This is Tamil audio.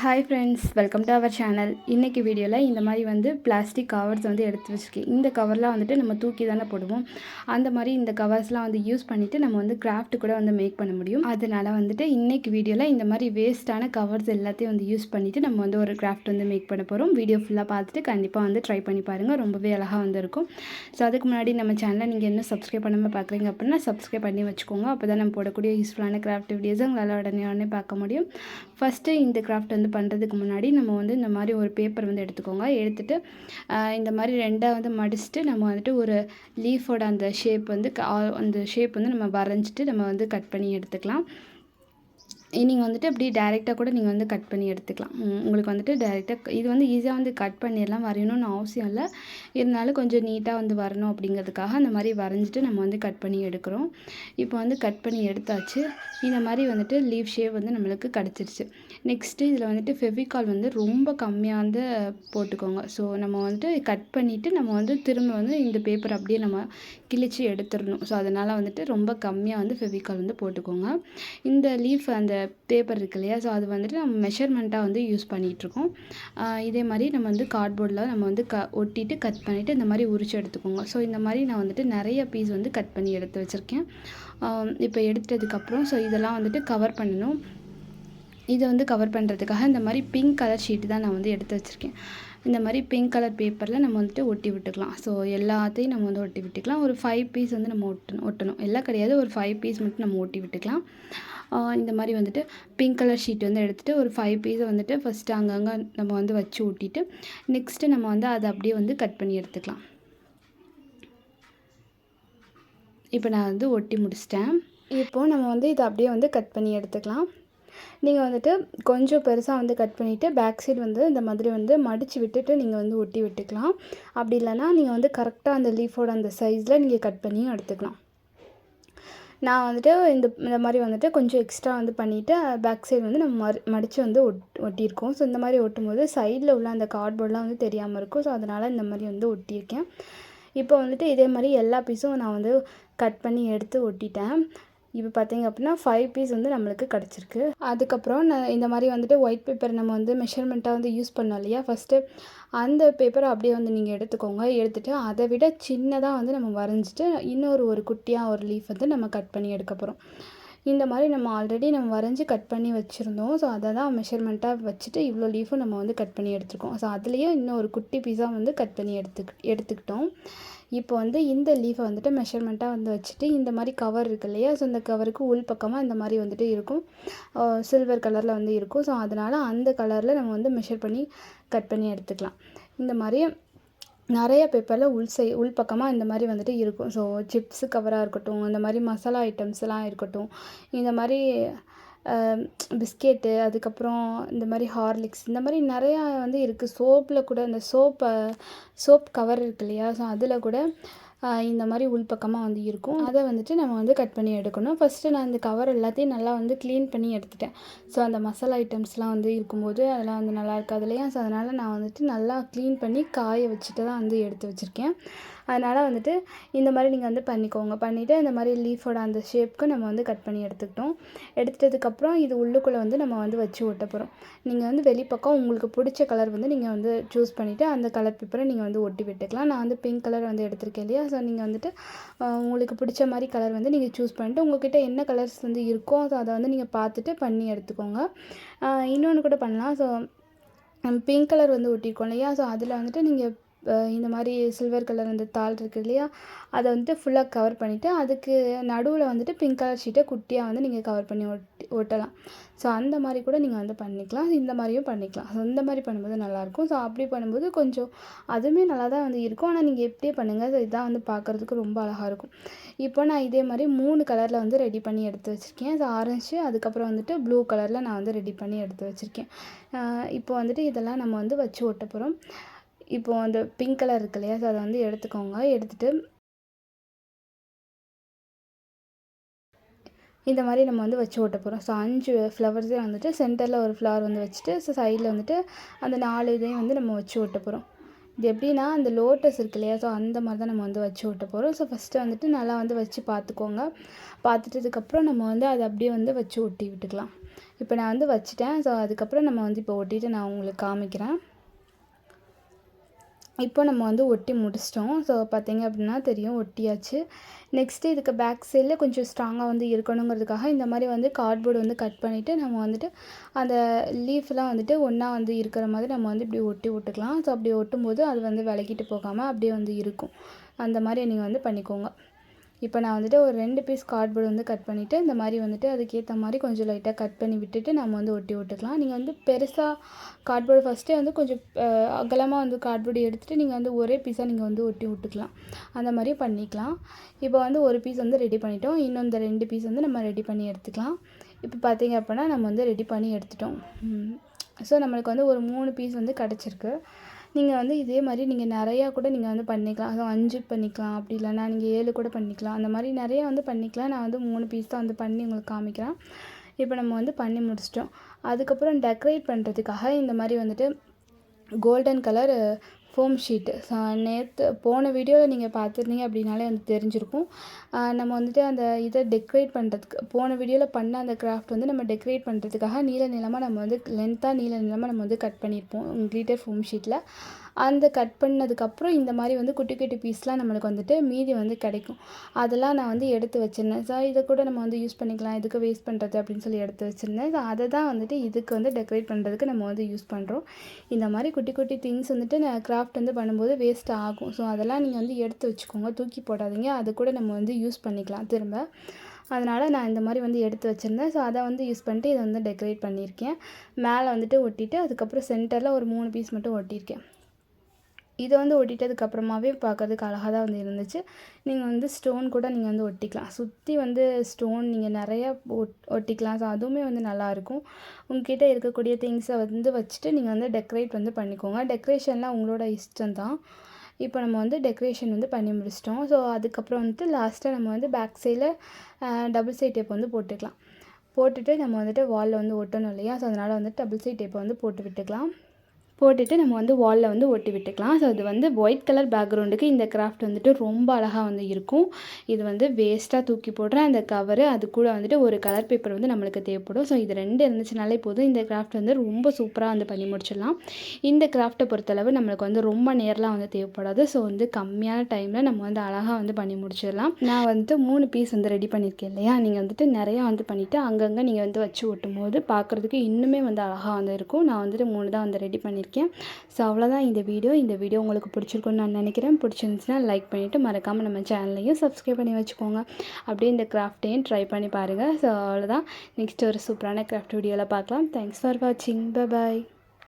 Hi friends welcome to our channel இன்றைக்கி வீடியோவில் இந்த மாதிரி வந்து பிளாஸ்டிக் கவர்ஸ் வந்து எடுத்து வச்சுருக்கேன். இந்த கவர்லாம் வந்துட்டு நம்ம தூக்கி தானே போடுவோம். அந்த மாதிரி இந்த கவர்ஸ்லாம் வந்து யூஸ் பண்ணிவிட்டு நம்ம வந்து கிராஃப்ட் கூட வந்து மேக் பண்ண முடியும். அதனால் வந்துட்டு இன்றைக்கி வீடியோவில் இந்த மாதிரி வேஸ்ட்டான கவர்ஸ் எல்லாத்தையும் வந்து யூஸ் பண்ணிவிட்டு நம்ம வந்து ஒரு கிராஃப்ட் வந்து மேக் பண்ண போகிறோம் வீடியோ ஃபுல்லாக பார்த்துட்டு கண்டிப்பாக வந்து ட்ரை பண்ணி பாருங்கள் ரொம்பவே அழகாக வந்து இருக்கும். ஸோ அதுக்கு முன்னாடி நம்ம சேனலை நீங்கள் என்ன சப்ஸ்கிரைப் பண்ணாமல் பார்க்குறீங்க அப்படின்னா சப்ஸ்கிரைப் பண்ணி வச்சுக்கோங்க. அப்போ தான் நம்ம போடக்கூடிய யூஸ்ஃபுல்லான கிராஃப்ட் வீடியோஸ் உங்களால் உடனே உடனே பார்க்க முடியும். ஃபஸ்ட்டு இந்த கிராஃப்ட் வந்து பண்ணுறதுக்கு முன்னாடி நம்ம வந்து இந்த மாதிரி ஒரு பேப்பர் வந்து எடுத்துக்கோங்க. எடுத்துகிட்டு இந்த மாதிரி ரெண்டாக வந்து மடிச்சுட்டு நம்ம வந்துட்டு ஒரு லீஃபோட அந்த ஷேப் வந்து அந்த ஷேப் வந்து நம்ம வரைஞ்சிட்டு நம்ம வந்து கட் பண்ணி எடுத்துக்கலாம். நீங்கள் வந்துட்டு அப்படி டேரெக்டாக கூட நீங்கள் வந்து கட் பண்ணி எடுத்துக்கலாம். உங்களுக்கு வந்துட்டு டேரெக்டாக இது வந்து ஈஸியாக வந்து கட் பண்ணிடலாம் வரையணும்னு அவசியம் இல்லை. இருந்தாலும் கொஞ்சம் நீட்டாக வந்து வரணும் அப்படிங்கிறதுக்காக அந்த மாதிரி வரைஞ்சிட்டு நம்ம வந்து கட் பண்ணி எடுக்கிறோம். இப்போ வந்து கட் பண்ணி எடுத்தாச்சு. இந்த மாதிரி வந்துட்டு லீவ் ஷேப் வந்து நம்மளுக்கு கிடச்சிருச்சு. நெக்ஸ்ட்டு இதில் வந்துட்டு ஃபெவிகால் வந்து ரொம்ப கம்மியாக வந்து போட்டுக்கோங்க. ஸோ நம்ம வந்துட்டு கட் பண்ணிவிட்டு நம்ம வந்து திரும்ப வந்து இந்த பேப்பர் அப்படியே நம்ம கிழிச்சு எடுத்துடணும். ஸோ அதனால் வந்துட்டு ரொம்ப கம்மியாக வந்து ஃபெவிகால் வந்து போட்டுக்கோங்க. இந்த லீஃப் அந்த பேப்பர் இருக்கு இல்லையா? ஸோ அது வந்துட்டு நம்ம மெஷர்மெண்ட்டாக வந்து யூஸ் பண்ணிகிட்ருக்கோம் இதே மாதிரி நம்ம வந்து கார்ட்போர்டில் நம்ம வந்து க ஒட்டிட்டு கட் பண்ணிவிட்டு இந்த மாதிரி உரிச்சு எடுத்துக்கோங்க. ஸோ இந்த மாதிரி நான் வந்துட்டு நிறைய பீஸ் வந்து கட் பண்ணி எடுத்து வச்சுருக்கேன். இப்போ எடுத்ததுக்கப்புறம் ஸோ இதெல்லாம் வந்துட்டு கவர் பண்ணணும். இதை வந்து கவர் பண்ணுறதுக்காக இந்த மாதிரி பிங்க் கலர் ஷீட்டு தான் நான் வந்து எடுத்து வச்சுருக்கேன். இந்த மாதிரி பிங்க் கலர் பேப்பரில் நம்ம வந்துட்டு ஒட்டி விட்டுக்கலாம். ஸோ எல்லாத்தையும் நம்ம வந்து ஒட்டி விட்டுக்கலாம். ஒரு ஃபைவ் பீஸ் வந்து நம்ம ஒட்டணும் ஒட்டணும். எல்லாம் கிடையாது. ஒரு ஃபைவ் பீஸ் மட்டும் நம்ம ஒட்டி விட்டுக்கலாம். இந்த மாதிரி வந்துட்டு பிங்க் கலர் ஷீட் வந்து எடுத்துகிட்டு ஒரு ஃபைவ் பீஸை வந்துட்டு ஃபஸ்ட்டு அங்கங்கே நம்ம வந்து வச்சு ஊட்டிட்டு நெக்ஸ்ட்டு நம்ம வந்து அதை அப்படியே வந்து கட் பண்ணி எடுத்துக்கலாம். இப்போ நான் வந்து ஒட்டி முடிச்சிட்டேன். இப்போது நம்ம வந்து இதை அப்படியே வந்து கட் பண்ணி எடுத்துக்கலாம். நீங்கள் வந்துட்டு கொஞ்சம் பெருசாக வந்து கட் பண்ணிவிட்டு பேக் சைடு வந்து இந்த மாதிரி வந்து மடித்து விட்டுட்டு நீங்கள் வந்து ஒட்டி விட்டுக்கலாம். அப்படி இல்லைனா நீங்கள் வந்து கரெக்டாக அந்த லீஃபோட அந்த சைஸில் நீங்கள் கட் பண்ணியும் எடுத்துக்கலாம். நான் வந்துட்டு இந்த இந்த மாதிரி வந்துட்டு கொஞ்சம் எக்ஸ்ட்ரா வந்து பண்ணிவிட்டு பேக் சைடு வந்து நம்ம மறு மடித்து வந்து ஒட் ஒட்டியிருக்கோம். ஸோ இந்த மாதிரி ஒட்டும்போது சைடில் உள்ள அந்த கார்ட்போர்ட்லாம் வந்து தெரியாமல் இருக்கும். ஸோ அதனால் இந்த மாதிரி வந்து ஒட்டியிருக்கேன். இப்போ வந்துட்டு இதே மாதிரி எல்லா பீஸும் நான் வந்து கட் பண்ணி எடுத்து ஒட்டிட்டேன். இப்போ பார்த்தீங்க அப்படின்னா ஃபைவ் பீஸ் வந்து நம்மளுக்கு கிடச்சிருக்கு. அதுக்கப்புறம் நான் இந்த மாதிரி வந்துட்டு ஒயிட் பேப்பர் நம்ம வந்து மெஷர்மெண்ட்டாக வந்து யூஸ் பண்ணோம் இல்லையா? ஃபஸ்ட்டு அந்த பேப்பரை அப்படியே வந்து நீங்கள் எடுத்துக்கோங்க. எடுத்துகிட்டு அதை விட சின்னதாக வந்து நம்ம வரைஞ்சிட்டு இன்னொரு ஒரு குட்டியாக ஒரு லீஃப் வந்து நம்ம கட் பண்ணி எடுக்க போகிறோம் இந்த மாதிரி நம்ம ஆல்ரெடி நம்ம வரைஞ்சி கட் பண்ணி வச்சுருந்தோம். ஸோ அதை தான் மெஷர்மெண்ட்டாக வச்சுட்டு இவ்வளோ லீஃபும் நம்ம வந்து கட் பண்ணி எடுத்துருக்கோம். ஸோ அதுலேயும் இன்னும் ஒரு குட்டி பீஸாக வந்து கட் பண்ணி எடுத்துக் எடுத்துக்கிட்டோம். இப்போ வந்து இந்த லீஃபை வந்துட்டு மெஷர்மெண்ட்டாக வந்து வச்சுட்டு இந்த மாதிரி கவர் இருக்கு இல்லையா? ஸோ இந்த கவருக்கு உள் பக்கமாக இந்த மாதிரி வந்துட்டு இருக்கும். சில்வர் கலரில் வந்து இருக்கும். ஸோ அதனால் அந்த கலரில் நம்ம வந்து மெஷர் பண்ணி கட் பண்ணி எடுத்துக்கலாம். இந்த மாதிரி நிறைய பேப்பரில் உள் சை உள் பக்கமாக இந்த மாதிரி வந்துட்டு இருக்கும். ஸோ சிப்ஸு கவராக இருக்கட்டும் இந்த மாதிரி மசாலா ஐட்டம்ஸ்லாம் இருக்கட்டும் இந்த மாதிரி பிஸ்கெட்டு அதுக்கப்புறம் இந்த மாதிரி ஹார்லிக்ஸ் இந்த மாதிரி நிறையா வந்து இருக்குது சோப்பில் கூட இந்த சோப்பை சோப் கவர் இருக்கு இல்லையா? ஸோ அதில் கூட இந்த மாதிரி உள்பக்கமாக வந்து இருக்கும். அதை வந்துட்டு நம்ம வந்து கட் பண்ணி எடுக்கணும். ஃபஸ்ட்டு நான் இந்த கவர் எல்லாத்தையும் நல்லா வந்து க்ளீன் பண்ணி எடுத்துட்டேன். ஸோ அந்த மசாலா ஐட்டம்ஸ்லாம் வந்து இருக்கும்போது அதெல்லாம் வந்து நல்லா இருக்காது இல்லையா? ஸோ அதனால் நான் வந்துட்டு நல்லா க்ளீன் பண்ணி காய வச்சுட்டு தான் வந்து எடுத்து வச்சுருக்கேன். அதனால் வந்துட்டு இந்த மாதிரி நீங்கள் வந்து பண்ணிக்கோங்க. பண்ணிவிட்டு இந்த மாதிரி லீஃபோட அந்த ஷேப்க்கு நம்ம வந்து கட் பண்ணி எடுத்துக்கிட்டோம். எடுத்துட்டதுக்கப்புறம் இது உள்ளுக்குள்ளே வந்து நம்ம வந்து வச்சு ஒட்ட போகிறோம் நீங்கள் வந்து வெளிப்பக்கம் உங்களுக்கு பிடிச்ச கலர் வந்து நீங்கள் வந்து சூஸ் பண்ணிவிட்டு அந்த கலர் பேப்பரை நீங்கள் வந்து ஒட்டி விட்டுக்கலாம். நான் வந்து பிங்க் கலர் வந்து எடுத்திருக்கேன் இல்லையா? ஸோ நீங்கள் வந்துட்டு உங்களுக்கு பிடிச்ச மாதிரி கலர் வந்து நீங்கள் சூஸ் பண்ணிவிட்டு உங்கள்கிட்ட என்ன கலர்ஸ் வந்து இருக்கோ ஸோ அதை வந்து நீங்கள் பார்த்துட்டு பண்ணி எடுத்துக்கோங்க. இன்னொன்று கூட பண்ணலாம். ஸோ பிங்க் கலர் வந்து ஒட்டியிருக்கோம் இல்லையா? ஸோ அதில் வந்துட்டு நீங்கள் இந்த மாதிரி சில்வர் கலர் அந்த தாள் இருக்குது இல்லையா? அதை வந்துட்டு ஃபுல்லாக கவர் பண்ணிவிட்டு அதுக்கு நடுவில் வந்துட்டு பிங்க் கலர் ஷீட்டை குட்டியாக வந்து நீங்கள் கவர் பண்ணி ஒட்டி ஒட்டலாம். ஸோ அந்த மாதிரி கூட நீங்கள் வந்து பண்ணிக்கலாம். இந்த மாதிரியும் பண்ணிக்கலாம். ஸோ இந்த மாதிரி பண்ணும்போது நல்லாயிருக்கும். ஸோ அப்படி பண்ணும்போது கொஞ்சம் அதுவுமே நல்லா தான் வந்து இருக்கும். ஆனால் நீங்கள் எப்படியே பண்ணுங்கள் ஸோ இதான் வந்து பார்க்குறதுக்கு ரொம்ப அழகாக இருக்கும். இப்போ நான் இதே மாதிரி மூணு கலரில் வந்து ரெடி பண்ணி எடுத்து வச்சுருக்கேன். ஸோ ஆரஞ்சு அதுக்கப்புறம் வந்துட்டு ப்ளூ கலரில் நான் வந்து ரெடி பண்ணி எடுத்து வச்சுருக்கேன். இப்போ வந்துட்டு இதெல்லாம் நம்ம வந்து வச்சு ஒட்ட போகிறோம் இப்போது அந்த பிங்க் கலர் இருக்கு இல்லையா? ஸோ அதை வந்து எடுத்துக்கோங்க. எடுத்துகிட்டு இந்த மாதிரி நம்ம வந்து வச்சு ஓட்ட போகிறோம் ஸோ அஞ்சு ஃப்ளவர்ஸே வந்துட்டு சென்டரில் ஒரு ஃப்ளவர் வந்து வச்சுட்டு ஸோ சைடில் வந்துட்டு அந்த நாலு இதையும் வந்து நம்ம வச்சு ஓட்ட போகிறோம் இது எப்படின்னா அந்த லோட்டஸ் இருக்கு இல்லையா? ஸோ அந்த மாதிரி தான் நம்ம வந்து வச்சு ஓட்ட போகிறோம் ஸோ ஃபஸ்ட்டு வந்துட்டு நல்லா வந்து வச்சு பார்த்துக்கோங்க. பார்த்துட்டதுக்கப்புறம் நம்ம வந்து அதை அப்படியே வந்து வச்சு ஒட்டி விட்டுக்கலாம். இப்போ நான் வந்து வச்சுட்டேன். ஸோ அதுக்கப்புறம் நம்ம வந்து இப்போ ஒட்டிட்டு நான் உங்களுக்கு காமிக்கிறேன். இப்போ நம்ம வந்து ஒட்டி முடிச்சிட்டோம். ஸோ பார்த்தீங்க அப்படின்னா தெரியும் ஒட்டியாச்சு. நெக்ஸ்ட்டு இதுக்கு பேக் சைடில் கொஞ்சம் ஸ்ட்ராங்காக வந்து இருக்கணுங்கிறதுக்காக இந்த மாதிரி வந்து கார்ட்போர்டு வந்து கட் பண்ணிவிட்டு நம்ம வந்துட்டு அந்த லீஃப்லாம் வந்துட்டு ஒன்றா வந்து இருக்கிற மாதிரி நம்ம வந்து இப்படி ஒட்டி விட்டுக்கலாம். ஸோ அப்படி ஒட்டும்போது அது வந்து விலகிட்டு போகாமல் அப்படியே வந்து இருக்கும். அந்த மாதிரி நீங்கள் வந்து பண்ணிக்கோங்க. இப்போ நான் வந்துட்டு ஒரு ரெண்டு பீஸ் கார்ட்போர்டு வந்து கட் பண்ணிவிட்டு இந்த மாதிரி வந்துட்டு அதுக்கேற்ற மாதிரி கொஞ்சம் லைட்டாக கட் பண்ணி விட்டுட்டு நம்ம வந்து ஒட்டி விட்டுக்கலாம். நீங்கள் வந்து பெருசாக கார்ட்போர்டு ஃபஸ்ட்டே வந்து கொஞ்சம் அகலமாக வந்து கார்ட்போர்டு எடுத்துகிட்டு நீங்கள் வந்து ஒரே பீஸாக நீங்கள் வந்து ஒட்டி விட்டுக்கலாம். அந்த மாதிரி பண்ணிக்கலாம். இப்போ வந்து ஒரு பீஸ் வந்து ரெடி பண்ணிட்டோம். இன்னும் இந்த ரெண்டு பீஸ் வந்து நம்ம ரெடி பண்ணி எடுத்துக்கலாம். இப்போ பார்த்தீங்க அப்படின்னா நம்ம வந்து ரெடி பண்ணி எடுத்துட்டோம். ஸோ நம்மளுக்கு வந்து ஒரு மூணு பீஸ் வந்து கிடச்சிருக்கு. நீங்கள் வந்து இதே மாதிரி நீங்கள் நிறையா கூட நீங்கள் வந்து பண்ணிக்கலாம். அதுவும் அஞ்சு பண்ணிக்கலாம். அப்படி இல்லைன்னா நீங்கள் ஏழு கூட பண்ணிக்கலாம். அந்த மாதிரி நிறையா வந்து பண்ணிக்கலாம். நான் வந்து மூணு பீஸ் தான் வந்து பண்ணி உங்களுக்கு காமிக்கிறேன். இப்போ நம்ம வந்து பண்ணி முடிச்சிட்டோம். அதுக்கப்புறம் டெக்கரேட் பண்ணுறதுக்காக இந்த மாதிரி வந்துட்டு கோல்டன் கலர் ஃபோம் ஷீட்டு நேற்று போன வீடியோவில் நீங்கள் பார்த்துருந்தீங்க அப்படின்னாலே வந்து தெரிஞ்சிருக்கும். நம்ம வந்துட்டு அந்த இதை டெக்கரேட் பண்ணுறதுக்கு போன வீடியோவில் பண்ண அந்த கிராஃப்ட் வந்து நம்ம டெக்கரேட் பண்ணுறதுக்காக நீல நிலமாக நம்ம வந்து லென்த்தாக நீல நிலமாக நம்ம வந்து கட் பண்ணியிருப்போம் கிளிட்டர் ஃபோம் ஷீட்டில் அந்த கட் பண்ணதுக்கப்புறம் இந்த மாதிரி வந்து குட்டி குட்டி பீஸ்லாம் நம்மளுக்கு வந்துட்டு மீதி வந்து கிடைக்கும். அதெல்லாம் நான் வந்து எடுத்து வச்சுருந்தேன். ஸோ இதை கூட நம்ம வந்து யூஸ் பண்ணிக்கலாம் இதுக்கு வேஸ்ட் பண்ணுறது அப்படின்னு சொல்லி எடுத்து வச்சுருந்தேன். ஸோ அதை தான் வந்துட்டு இதுக்கு வந்து டெக்கரேட் பண்ணுறதுக்கு நம்ம வந்து யூஸ் பண்ணுறோம் இந்த மாதிரி குட்டி குட்டி திங்ஸ் வந்துட்டு நான் கிராஃப்ட் வந்து பண்ணும்போது வேஸ்ட் ஆகும். ஸோ அதெல்லாம் நீங்கள் வந்து எடுத்து வச்சுக்கோங்க. தூக்கி போடாதீங்க. அது கூட நம்ம வந்து யூஸ் பண்ணிக்கலாம் திரும்ப. அதனால் நான் இந்த மாதிரி வந்து எடுத்து வச்சுருந்தேன். ஸோ அதை வந்து யூஸ் பண்ணிட்டு இதை வந்து டெக்கரேட் பண்ணியிருக்கேன். மேலே வந்துட்டு ஒட்டிட்டு அதுக்கப்புறம் சென்டரில் ஒரு மூணு பீஸ் மட்டும் ஒட்டியிருக்கேன். இதை வந்து ஒட்டிட்டதுக்கு அப்புறமாவே பார்க்கறதுக்கு அழகாக தான் வந்து இருந்துச்சு. நீங்கள் வந்து ஸ்டோன் கூட நீங்கள் வந்து ஒட்டிக்கலாம். சுற்றி வந்து ஸ்டோன் நீங்கள் நிறையா ஒட் ஒட்டிக்கலாம். ஸோ அதுவுமே வந்து நல்லாயிருக்கும் உங்ககிட்ட இருக்கக்கூடிய திங்ஸை வந்து வச்சுட்டு நீங்கள் வந்து டெக்கரேட் வந்து பண்ணிக்கோங்க. டெக்கரேஷன்லாம் உங்களோட இஷ்டம் தான். இப்போ நம்ம வந்து டெக்கரேஷன் வந்து பண்ணி முடிச்சிட்டோம். ஸோ அதுக்கப்புறம் வந்துட்டு லாஸ்ட்டாக நம்ம வந்து பேக் சைடில் டபுள் சைட் டேப் வந்து போட்டுக்கலாம். போட்டுட்டு நம்ம வந்துட்டு வாலில் வந்து ஒட்டணும் இல்லையா? ஸோ அதனால் வந்து டபுள் சைட் டேப்பை வந்து போட்டு விட்டுக்கலாம். போட்டுட்டு நம்ம வந்து வாலில் வந்து ஒட்டி விட்டுக்கலாம். ஸோ அது வந்து ஒயிட் கலர் பேக்ரவுண்டுக்கு இந்த கிராஃப்ட் வந்துட்டு ரொம்ப அழகாக வந்து இருக்கும். இது வந்து வேஸ்ட்டாக தூக்கி போடுற அந்த கவரு அது கூட வந்துட்டு ஒரு கலர் பேப்பர் வந்து நம்மளுக்கு தேவைப்படும். ஸோ இது ரெண்டு இருந்துச்சுனாலே போதும். இந்த கிராஃப்ட் வந்து ரொம்ப சூப்பராக வந்து பண்ணி முடிச்சிடலாம். இந்த கிராஃப்ட்டை பொறுத்தளவு நம்மளுக்கு வந்து ரொம்ப நேரலாம் வந்து தேவைப்படாது. ஸோ வந்து கம்மியான டைமில் நம்ம வந்து அழகாக வந்து பண்ணி முடிச்சிடலாம். நான் வந்துட்டு மூணு பீஸ் வந்து ரெடி பண்ணியிருக்கேன் இல்லையா? நீங்கள் வந்துட்டு நிறையா வந்து பண்ணிவிட்டு அங்கங்கே நீங்கள் வந்து வச்சு ஒட்டும் போது பார்க்குறதுக்கு இன்னுமே வந்து அழகாக வந்து இருக்கும். நான் வந்துட்டு மூணு தான் வந்து ரெடி பண்ணியிருக்கேன். ஸோ அவ்வளோதான் இந்த வீடியோ. இந்த வீடியோ உங்களுக்கு பிடிச்சிருக்குன்னு நான் நினைக்கிறேன். பிடிச்சிருந்துச்சுன்னா லைக் பண்ணிவிட்டு மறக்காமல் நம்ம சேனலையும் சப்ஸ்கிரைப் பண்ணி வச்சுக்கோங்க. அப்படியே இந்த கிராஃப்டையும் ட்ரை பண்ணி பாருங்கள் ஸோ அவ்வளோதான் நெக்ஸ்ட் ஒரு சூப்பரான கிராஃப்ட் வீடியோவில் பார்க்கலாம். தேங்க்ஸ் ஃபார் வாட்சிங் பை